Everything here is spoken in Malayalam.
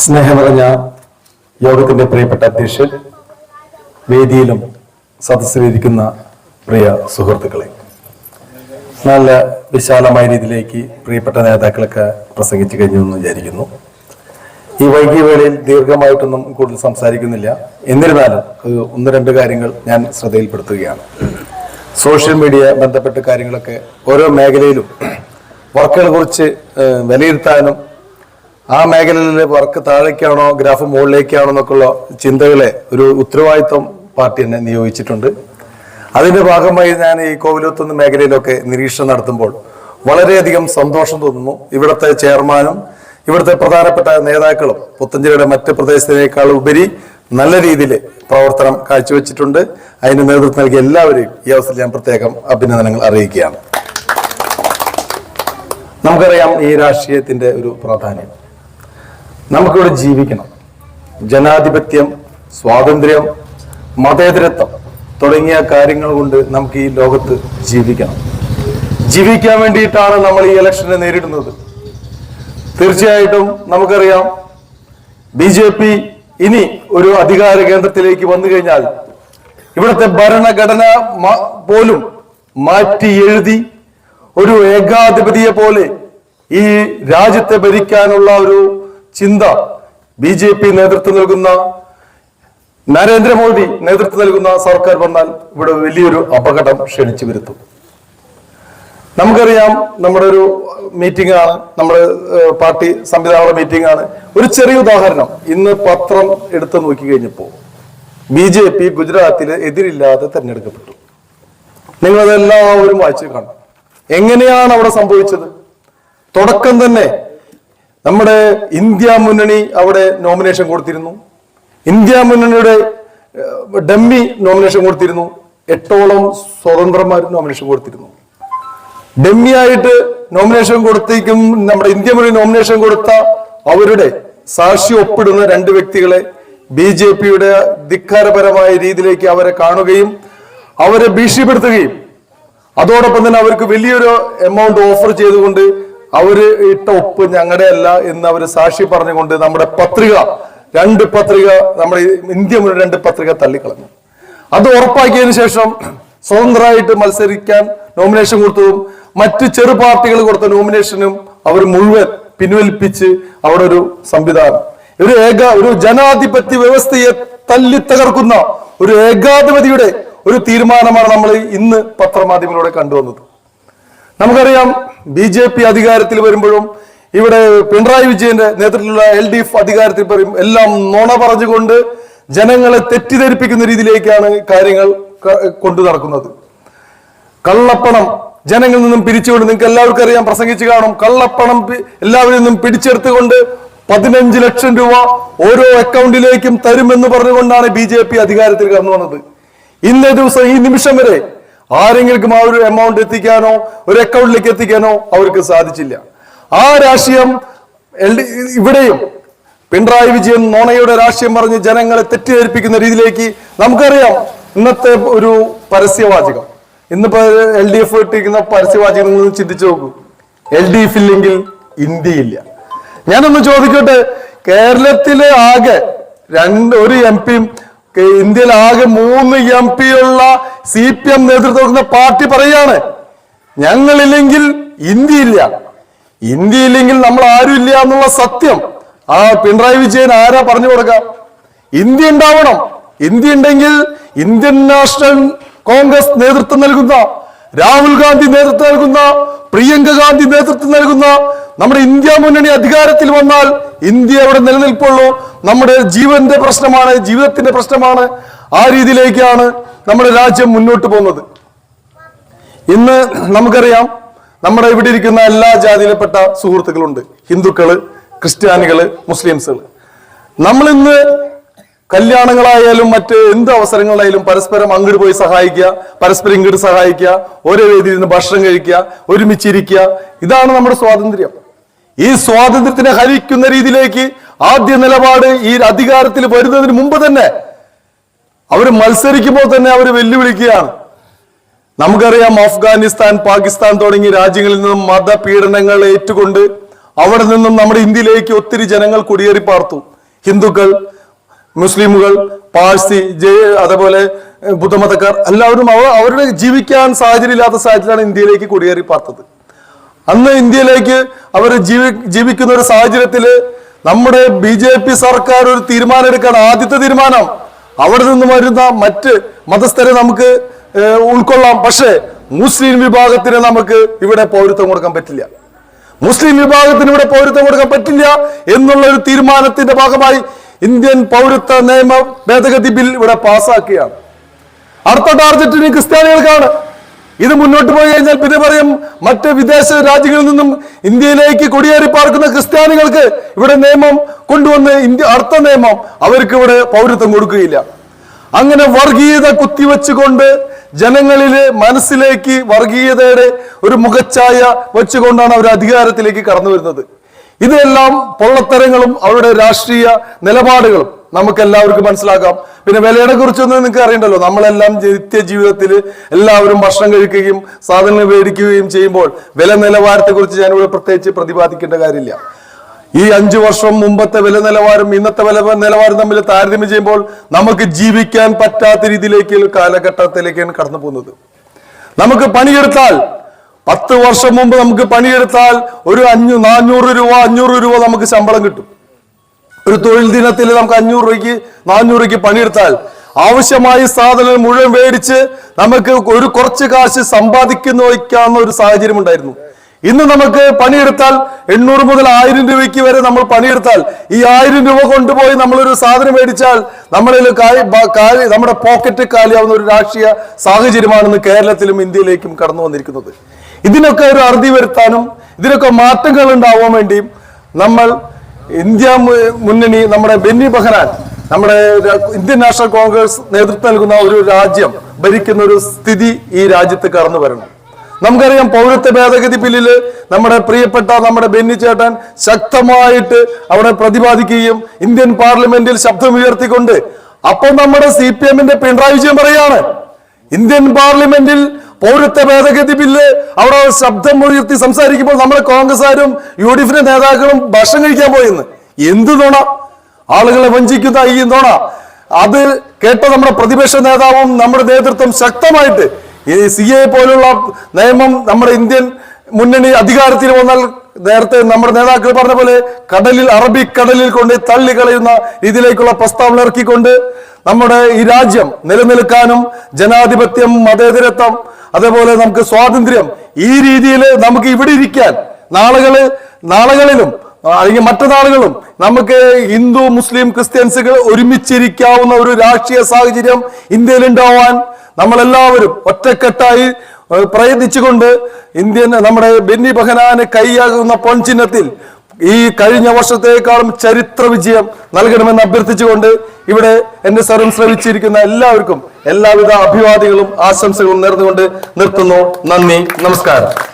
സ്നേഹം നിറഞ്ഞ യോഗത്തിന്റെ പ്രിയപ്പെട്ട അധ്യക്ഷൻ വേദിയിലും സദസ്സിലിരിക്കുന്ന പ്രിയ സുഹൃത്തുക്കളെ നല്ല വിശാലമായ രീതിയിലേക്ക് പ്രിയപ്പെട്ട നേതാക്കളൊക്കെ പ്രസംഗിച്ചു കഴിഞ്ഞു എന്ന് വിചാരിക്കുന്നു. ഈ വൈകിയ വേളയിൽ ദീർഘമായിട്ടൊന്നും കൂടുതൽ സംസാരിക്കുന്നില്ല. എന്നിരുന്നാലും ഒന്ന് രണ്ട് കാര്യങ്ങൾ ഞാൻ ശ്രദ്ധയിൽപ്പെടുത്തുകയാണ്. സോഷ്യൽ മീഡിയ ബന്ധപ്പെട്ട കാര്യങ്ങളൊക്കെ ഓരോ മേഖലയിലും വർക്കുകളെ കുറിച്ച് വിലയിരുത്താനും ആ മേഖലയിലെ വർക്ക് താഴേക്കാണോ ഗ്രാഫ് മുകളിലേക്കാണോ എന്നൊക്കെയുള്ള ചിന്തകളെ ഒരു ഉത്തരവാദിത്വം പാർട്ടി എന്നെ നിയോഗിച്ചിട്ടുണ്ട്. അതിന്റെ ഭാഗമായി ഞാൻ ഈ കോവിലത്തുന്ന മേഖലയിലൊക്കെ നിരീക്ഷണം നടത്തുമ്പോൾ വളരെയധികം സന്തോഷം തോന്നുന്നു. ഇവിടുത്തെ ചെയർമാനും ഇവിടുത്തെ പ്രധാനപ്പെട്ട നേതാക്കളും പുത്തഞ്ചേരിയുടെ മറ്റ് പ്രദേശത്തിനേക്കാൾ ഉപരി നല്ല രീതിയിൽ പ്രവർത്തനം കാഴ്ചവെച്ചിട്ടുണ്ട്. അതിന് നേതൃത്വം നൽകിയ എല്ലാവരെയും ഈ അവസരത്തിൽ ഞാൻ പ്രത്യേകം അഭിനന്ദനങ്ങൾ അറിയിക്കുകയാണ്. നമുക്കറിയാം ഈ രാഷ്ട്രീയത്തിന്റെ ഒരു പ്രാധാന്യം. നമുക്കിവിടെ ജീവിക്കണം. ജനാധിപത്യം സ്വാതന്ത്ര്യം മതേതരത്വം തുടങ്ങിയ കാര്യങ്ങൾ കൊണ്ട് നമുക്ക് ഈ ലോകത്ത് ജീവിക്കണം. ജീവിക്കാൻ വേണ്ടിയിട്ടാണ് നമ്മൾ ഈ ഇലക്ഷനെ നേരിടുന്നത്. തീർച്ചയായിട്ടും നമുക്കറിയാം ബി ജെ പി ഇനി ഒരു അധികാര കേന്ദ്രത്തിലേക്ക് വന്നു കഴിഞ്ഞാൽ ഇവിടുത്തെ ഭരണഘടന പോലും മാറ്റി എഴുതി ഒരു ഏകാധിപതിയെ പോലെ ഈ രാജ്യത്തെ ഭരിക്കാനുള്ള ഒരു ചിന്ത ബി ജെ പി നേതൃത്വം നൽകുന്ന നരേന്ദ്രമോദി നേതൃത്വം നൽകുന്ന സർക്കാർ വന്നാൽ ഇവിടെ വലിയൊരു അപകടം ക്ഷണിച്ചു വരുത്തും. നമുക്കറിയാം നമ്മുടെ ഒരു മീറ്റിംഗ് ആണ് നമ്മുടെ പാർട്ടി സംവിധാനങ്ങളുടെ മീറ്റിംഗ് ആണ്. ഒരു ചെറിയ ഉദാഹരണം ഇന്ന് പത്രം എടുത്തു നോക്കി കഴിഞ്ഞപ്പോ ബി ജെ പി ഗുജറാത്തിൽ എതിരില്ലാതെ തെരഞ്ഞെടുക്കപ്പെട്ടു. നിങ്ങളതെല്ലാവരും വായിച്ചു കാണും. എങ്ങനെയാണ് അവിടെ സംഭവിച്ചത്? തുടക്കം തന്നെ നമ്മുടെ ഇന്ത്യ മുന്നണി അവിടെ നോമിനേഷൻ കൊടുത്തിരുന്നു. ഇന്ത്യ മുന്നണിയുടെ ഡമ്മി നോമിനേഷൻ കൊടുത്തിരുന്നു. എട്ടോളം സ്വതന്ത്രന്മാർ നോമിനേഷൻ കൊടുത്തിരുന്നു. ഡമ്മി ആയിട്ട് നോമിനേഷൻ കൊടുത്തേക്കും നമ്മുടെ ഇന്ത്യ മുന്നണി നോമിനേഷൻ കൊടുത്ത അവരുടെ സാക്ഷി ഒപ്പിടുന്ന രണ്ട് വ്യക്തികളെ ബി ജെ പിയുടെ ധിക്കാരപരമായ രീതിയിലേക്ക് അവരെ കാണുകയും അവരെ ഭീഷണിപ്പെടുത്തുകയും അതോടൊപ്പം തന്നെ അവർക്ക് വലിയൊരു എമൗണ്ട് ഓഫർ ചെയ്തുകൊണ്ട് അവർ ഇട്ട ഒപ്പ് ഞങ്ങളുടെ അല്ല എന്ന് അവർ സാക്ഷി പറഞ്ഞുകൊണ്ട് നമ്മുടെ പത്രിക രണ്ട് പത്രിക നമ്മുടെ ഇന്ത്യ മുഴുവൻ രണ്ട് പത്രിക തള്ളിക്കളഞ്ഞു. അത് ഉറപ്പാക്കിയതിന് ശേഷം സ്വതന്ത്രമായിട്ട് മത്സരിക്കാൻ നോമിനേഷൻ കൊടുത്തതും മറ്റ് ചെറു പാർട്ടികൾ കൊടുത്ത നോമിനേഷനും അവർ മുഴുവൻ പിൻവലിപ്പിച്ച് അവിടെ ഒരു സംവിധാനം. ഒരു ഏക ഒരു ജനാധിപത്യ വ്യവസ്ഥയെ തല്ലി തകർക്കുന്ന ഒരു ഏകാധിപതിയുടെ ഒരു തീരുമാനമാണ് നമ്മൾ ഇന്ന് പത്രമാധ്യമങ്ങളിലൂടെ കണ്ടുവന്നത്. നമുക്കറിയാം ബി ജെ പി അധികാരത്തിൽ വരുമ്പോഴും ഇവിടെ പിണറായി വിജയന്റെ നേതൃത്വത്തിലുള്ള എൽ ഡി എഫ് അധികാരത്തിൽ പറയും എല്ലാം നുണ പറഞ്ഞുകൊണ്ട് ജനങ്ങളെ തെറ്റിദ്ധരിപ്പിക്കുന്ന രീതിയിലേക്കാണ് കാര്യങ്ങൾ കൊണ്ടു നടക്കുന്നത്. കള്ളപ്പണം ജനങ്ങളിൽ നിന്നും പിരിച്ചുകൊണ്ട് നിങ്ങൾക്ക് എല്ലാവർക്കും അറിയാം പ്രസംഗിച്ചു കാണും. കള്ളപ്പണം എല്ലാവരിൽ നിന്നും പിടിച്ചെടുത്തുകൊണ്ട് പതിനഞ്ച് ലക്ഷം രൂപ ഓരോ അക്കൗണ്ടിലേക്കും തരുമെന്ന് പറഞ്ഞുകൊണ്ടാണ് ബി ജെ പി അധികാരത്തിൽ കടന്നു വന്നത്. ഇന്നേ ദിവസം ഈ നിമിഷം വരെ ആരെങ്കിലും ആ ഒരു എമൗണ്ട് എത്തിക്കാനോ ഒരു അക്കൗണ്ടിലേക്ക് എത്തിക്കാനോ അവർക്ക് സാധിച്ചില്ല. ആ രാഷ്ട്രീയം എൽ ഡി- ഇവിടെയും പിണറായി വിജയൻ നോണയുടെ രാഷ്ട്രീയം പറഞ്ഞ് ജനങ്ങളെ തെറ്റിദ്ധരിപ്പിക്കുന്ന രീതിയിലേക്ക് നമുക്കറിയാം ഇന്നത്തെ ഒരു പരസ്യവാചകം. ഇന്നിപ്പോ എൽ ഡി എഫ് ഇട്ടിരിക്കുന്ന പരസ്യവാചകം ചിന്തിച്ചു നോക്കൂ. എൽ ഡി എഫ് ഇല്ലെങ്കിൽ ഇന്ത്യയില്ല. ഞാനൊന്ന് ചോദിക്കട്ടെ കേരളത്തിലെ ആകെ രണ്ട് ഒരു എം പിയും ഇന്ത്യയിൽ ആകെ മൂന്ന് എം പി ഉള്ള സി പി എം നേതൃത്വം പാർട്ടി പറയാണ് ഞങ്ങളില്ലെങ്കിൽ ഇന്ത്യയില്ല. ഇന്ത്യയില്ലെങ്കിൽ നമ്മൾ ആരും ഇല്ല എന്നുള്ള സത്യം. ആ പിണറായി വിജയൻ ആരാ പറഞ്ഞു കൊടുക്കാം? ഇന്ത്യ ഉണ്ടാവണം. ഇന്ത്യ ഉണ്ടെങ്കിൽ ഇന്ത്യൻ നാഷണൽ കോൺഗ്രസ് നേതൃത്വം നൽകുന്ന രാഹുൽ ഗാന്ധി നേതൃത്വം നൽകുന്ന പ്രിയങ്ക ഗാന്ധി നേതൃത്വം നൽകുന്ന നമ്മുടെ ഇന്ത്യ മുന്നണി അധികാരത്തിൽ വന്നാൽ ഇന്ത്യ അവിടെ നിലനിൽപ്പുള്ളൂ. നമ്മുടെ ജീവന്റെ പ്രശ്നമാണ് ജീവിതത്തിന്റെ പ്രശ്നമാണ്. ആ രീതിയിലേക്കാണ് നമ്മുടെ രാജ്യം മുന്നോട്ട് പോകുന്നത്. ഇന്ന് നമുക്കറിയാം നമ്മുടെ ഇവിടെ ഇരിക്കുന്ന എല്ലാ ജാതിയിൽപ്പെട്ട സുഹൃത്തുക്കളുണ്ട്. ഹിന്ദുക്കൾ ക്രിസ്ത്യാനികൾ മുസ്ലിംസുകൾ. നമ്മൾ ഇന്ന് കല്യാണങ്ങളായാലും മറ്റ് എന്ത് അവസരങ്ങളായാലും പരസ്പരം അങ്ങോട്ട് പോയി സഹായിക്കുക പരസ്പരം ഇങ്ങോട്ട് സഹായിക്കുക ഓരോ വേദിയിൽ നിന്ന് ഭക്ഷണം കഴിക്കുക ഒരുമിച്ചിരിക്കുക. ഇതാണ് നമ്മുടെ സ്വാതന്ത്ര്യം. ഈ സ്വാതന്ത്ര്യത്തിനെ ഹരിക്കുന്ന രീതിയിലേക്ക് ആദ്യ നിലപാട് ഈ അധികാരത്തിൽ വരുന്നതിന് മുമ്പ് തന്നെ അവർ മത്സരിക്കുമ്പോൾ തന്നെ അവർ വെല്ലുവിളിക്കുകയാണ്. നമുക്കറിയാം അഫ്ഗാനിസ്ഥാൻ പാകിസ്ഥാൻ തുടങ്ങിയ രാജ്യങ്ങളിൽ നിന്നും മതപീഡനങ്ങൾ ഏറ്റുകൊണ്ട് അവിടെ നിന്നും നമ്മുടെ ഇന്ത്യയിലേക്ക് ഒത്തിരി ജനങ്ങൾ കുടിയേറി പാർത്തു. ഹിന്ദുക്കൾ മുസ്ലിമുകൾ പാഴ്സി അതേപോലെ ബുദ്ധമതക്കാർ എല്ലാവരും അവർ അവരുടെ ജീവിക്കാൻ സാഹചര്യം ഇല്ലാത്ത സാഹചര്യമാണ് ഇന്ത്യയിലേക്ക് കുടിയേറി പാർത്തത്. അന്ന് ഇന്ത്യയിലേക്ക് അവർ ജീവി ജീവിക്കുന്ന ഒരു സാഹചര്യത്തിൽ നമ്മുടെ ബി ജെ പി സർക്കാർ ഒരു തീരുമാനം എടുക്കാൻ ആദ്യത്തെ തീരുമാനം. അവിടെ നിന്ന് വരുന്ന മറ്റ് മതസ്ഥരെ നമുക്ക് ഉൾക്കൊള്ളാം. പക്ഷേ മുസ്ലിം വിഭാഗത്തിന് നമുക്ക് ഇവിടെ പൗരത്വം കൊടുക്കാൻ പറ്റില്ല. മുസ്ലിം വിഭാഗത്തിന് ഇവിടെ പൗരത്വം കൊടുക്കാൻ പറ്റില്ല എന്നുള്ള ഒരു തീരുമാനത്തിന്റെ ഭാഗമായി ഇന്ത്യൻ പൗരത്വ നിയമ ഭേദഗതി ബിൽ ഇവിടെ പാസ്സാക്കുകയാണ് അടുത്ത ടാർഗറ്റ് ഇനി ക്രിസ്ത്യാനികൾക്കാണ്. ഇത് മുന്നോട്ട് പോയി കഴിഞ്ഞാൽ പിന്നെ പറയും മറ്റ് വിദേശ രാജ്യങ്ങളിൽ നിന്നും ഇന്ത്യയിലേക്ക് കുടിയേറി പാർക്കുന്ന ക്രിസ്ത്യാനികൾക്ക് ഇവിടെ നിയമം കൊണ്ടുവന്ന് ഇന്ത്യ അടുത്ത നിയമം അവർക്ക് ഇവിടെ പൗരത്വം കൊടുക്കുകയില്ല. അങ്ങനെ വർഗീയത കുത്തിവെച്ചുകൊണ്ട് ജനങ്ങളിലെ മനസ്സിലേക്ക് വർഗീയതയുടെ ഒരു മുഖച്ഛായ വെച്ചുകൊണ്ടാണ് അവർ അധികാരത്തിലേക്ക് കടന്നു വരുന്നത്. ഇതെല്ലാം പൊള്ളത്തരങ്ങളും അവരുടെ രാഷ്ട്രീയ നിലപാടുകളും നമുക്ക് എല്ലാവർക്കും മനസ്സിലാക്കാം. പിന്നെ വിലയുടെ കുറിച്ചൊന്നും നിങ്ങൾക്ക് അറിയണ്ടല്ലോ. നമ്മളെല്ലാം നിത്യ ജീവിതത്തിൽ എല്ലാവരും ഭക്ഷണം കഴിക്കുകയും സാധനങ്ങൾ മേടിക്കുകയും ചെയ്യുമ്പോൾ വില നിലവാരത്തെ കുറിച്ച് ഞാനിവിടെ പ്രത്യേകിച്ച് പ്രതിപാദിക്കേണ്ട കാര്യമില്ല. ഈ അഞ്ചു വർഷം മുമ്പത്തെ വില നിലവാരം ഇന്നത്തെ വില നിലവാരം തമ്മിൽ താരതമ്യം ചെയ്യുമ്പോൾ നമുക്ക് ജീവിക്കാൻ പറ്റാത്ത രീതിയിലേക്ക് കാലഘട്ടത്തിലേക്കാണ് കടന്നു പോകുന്നത് നമുക്ക് പണിയെടുത്താൽ പത്ത് വർഷം മുമ്പ് നമുക്ക് പണിയെടുത്താൽ ഒരു അഞ്ഞൂ നാനൂറ് രൂപ അഞ്ഞൂറ് രൂപ നമുക്ക് ശമ്പളം കിട്ടും. ഒരു തൊഴിൽ ദിനത്തിൽ നമുക്ക് അഞ്ഞൂറ് രൂപയ്ക്ക് നാനൂറ് രൂപയ്ക്ക് പണിയെടുത്താൽ ആവശ്യമായ സാധനങ്ങൾ മുഴുവൻ മേടിച്ച് നമുക്ക് ഒരു കുറച്ച് കാശ് സമ്പാദിക്കുന്ന വയ്ക്കാവുന്ന ഒരു സാഹചര്യം ഉണ്ടായിരുന്നു. ഇന്ന് നമുക്ക് പണിയെടുത്താൽ എണ്ണൂറ് മുതൽ ആയിരം രൂപയ്ക്ക് വരെ നമ്മൾ പണിയെടുത്താൽ ഈ ആയിരം രൂപ കൊണ്ടുപോയി നമ്മളൊരു സാധനം മേടിച്ചാൽ നമ്മളിൽ നമ്മുടെ പോക്കറ്റ് കാലിയാവുന്ന ഒരു രാഷ്ട്രീയ സാഹചര്യമാണെന്ന് കേരളത്തിലും ഇന്ത്യയിലേക്കും കടന്നു വന്നിരിക്കുന്നത്. ഇതിനൊക്കെ ഒരു അറുതി വരുത്താനും ഇതിനൊക്കെ മാറ്റങ്ങൾ ഉണ്ടാവാൻ വേണ്ടിയും നമ്മൾ ഇന്ത്യ മുന്നണി നമ്മുടെ ബെന്നി ബഹ്റാൻ നമ്മുടെ ഇന്ത്യൻ നാഷണൽ കോൺഗ്രസ് നേതൃത്വം നൽകുന്ന ഒരു രാജ്യം ഭരിക്കുന്ന ഒരു സ്ഥിതി ഈ രാജ്യത്ത് കടന്നു വരണം നമുക്കറിയാം പൗരത്വ ഭേദഗതി ബില്ലിൽ നമ്മുടെ പ്രിയപ്പെട്ട നമ്മുടെ ബെന്നി ചേട്ടൻ ശക്തമായിട്ട് അവിടെ പ്രതിപാദിക്കുകയും ഇന്ത്യൻ പാർലമെന്റിൽ ശബ്ദമുയർത്തിക്കൊണ്ട് അപ്പോൾ നമ്മുടെ സി പി എമ്മിന്റെ പിണറായി വിജയൻ പറയാണ് ഇന്ത്യൻ പാർലമെന്റിൽ പൗരത്വ ഭേദഗതി ബില്ല്. അവിടെ ശബ്ദം ഉയർത്തി സംസാരിക്കുമ്പോൾ നമ്മുടെ കോൺഗ്രസ്സുകാരും യു ഡി എഫിന്റെ നേതാക്കളും ഭക്ഷണം കഴിക്കാൻ പോയെന്ന്. എന്ത് നുണ? ആളുകളെ വഞ്ചിക്കുന്ന ഈ നുണ. അത് കേട്ട നമ്മുടെ പ്രതിപക്ഷ നേതാവും നമ്മുടെ നേതൃത്വം ശക്തമായിട്ട് ഈ സി എ പോലുള്ള നിയമം നമ്മുടെ ഇന്ത്യൻ മുന്നണി അധികാരത്തിൽ വന്നാൽ നേരത്തെ നമ്മുടെ നേതാക്കൾ പറഞ്ഞ പോലെ കടലിൽ അറബിക്കടലിൽ കൊണ്ട് തള്ളി തള്ളിക്കളയുന്ന രീതിയിലേക്കുള്ള പ്രസ്താവന ഇറക്കിക്കൊണ്ട് നമ്മുടെ ഈ രാജ്യം നിലനിൽക്കാനും ജനാധിപത്യം മതേതരത്വം അതേപോലെ നമുക്ക് സ്വാതന്ത്ര്യം ഈ രീതിയിൽ നമുക്ക് ഇവിടെ ഇരിക്കാൻ നാളുകൾ നാളുകളിലും അല്ലെങ്കിൽ മറ്റു നാളുകളും നമുക്ക് ഹിന്ദു മുസ്ലിം ക്രിസ്ത്യൻസുകൾ ഒരുമിച്ചിരിക്കാവുന്ന ഒരു രാഷ്ട്രീയ സാഹചര്യം ഇന്ത്യയിൽ ഉണ്ടാവാൻ നമ്മളെല്ലാവരും ഒറ്റക്കെട്ടായി പ്രയത്നിച്ചുകൊണ്ട് ഇന്ത്യൻ നമ്മുടെ ബെന്നി ബഹനാന് കൈയാകുന്ന പൊൻചിഹ്നത്തിൽ ഈ കഴിഞ്ഞ വർഷത്തേക്കാളും ചരിത്ര വിജയം നൽകണമെന്ന് അഭ്യർത്ഥിച്ചുകൊണ്ട് ഇവിടെ എന്റെ സ്വരം ശ്രമിച്ചിരിക്കുന്ന എല്ലാവർക്കും എല്ലാവിധ അഭിവാദികളും ആശംസകളും നേർന്നുകൊണ്ട് നിർത്തുന്നു. നന്ദി നമസ്കാരം.